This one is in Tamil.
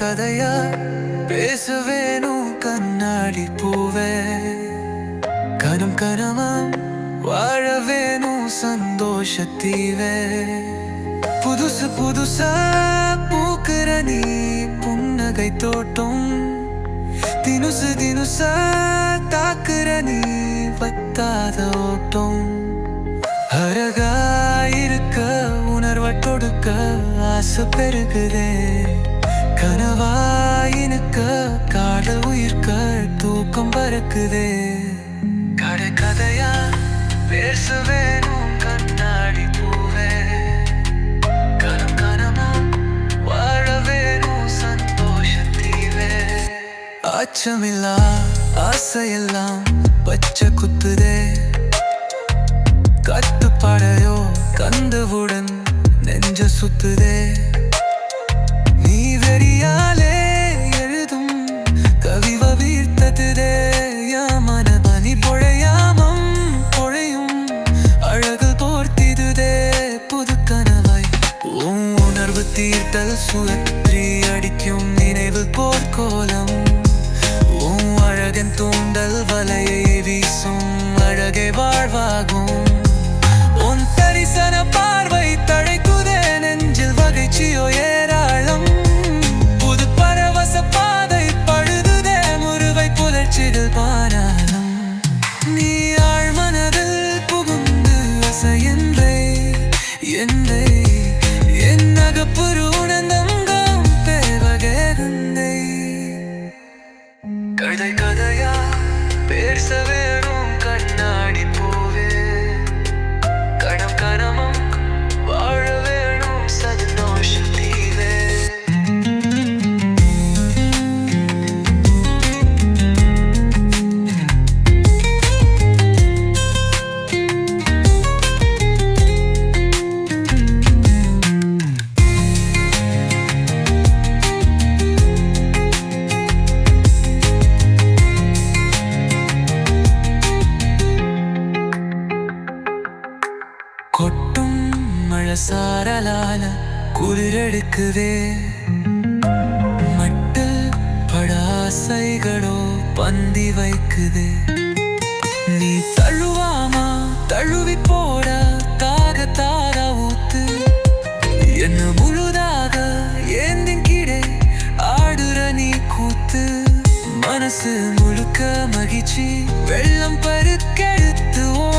கதையா பேசுவேனும் கண்ணாடி பூவே. கனம் கனமா வாழவேனும் சந்தோஷத்தீவே. புதுசு புதுசா பூக்கிற நீ புன்னகை தோட்டம். தினுசு தினுசா தாக்குற நீ பத்தாத ஓட்டம். அழகா இருக்க உணர்வை கொடுக்க ஆசை பெருகுதே. கனவாயினுக்க காதல் உயிர்க்க தூக்கம் பறக்குதே. கடை கதையா பேசுவேன் கண்ணாடி பூவே. கனம் கனமா வாழவேனும் சந்தோஷத்தீவே அச்சமில்லா ஆசையெல்லாம் பச்சை குத்துதே. கட்டுப்படையோ கந்தவுடன் நெஞ்ச சுத்துதே. சுழற்றி அடிக்கும் நினைவு போர்க்கோலம். உன் அழகன் தூண்டல் வலையை வீசும் அழகே வாழ்வாகும். உன் தரிசன பார்வை தழைக்குதே நெஞ்சில் வகைச்சியோ ஏராளம். புது பரவச பாதை பழுதுதே முருவை புலர்ச்சிகள் பாராளம். நீ ஆழ்மனதில் புகுந்து அசையன்றே என்னை என் அகப்புறு கதை கதையா? பேச வேணும் கண்ணாடி பூவே. கணம் கணமா சாரலால குளிரெடுக்குதே. மட்டு படாசைகளோ பந்தி வைக்குது. நீ தழுவாமா தழுவி போட தாக தாக ஊத்து என்ன முழுதாக ஏந்தின் கீழே ஆடுற நீ கூத்து. மனசு முழுக்க மகிழ்ச்சி வெள்ளம் பருக்கெடுத்து ஓ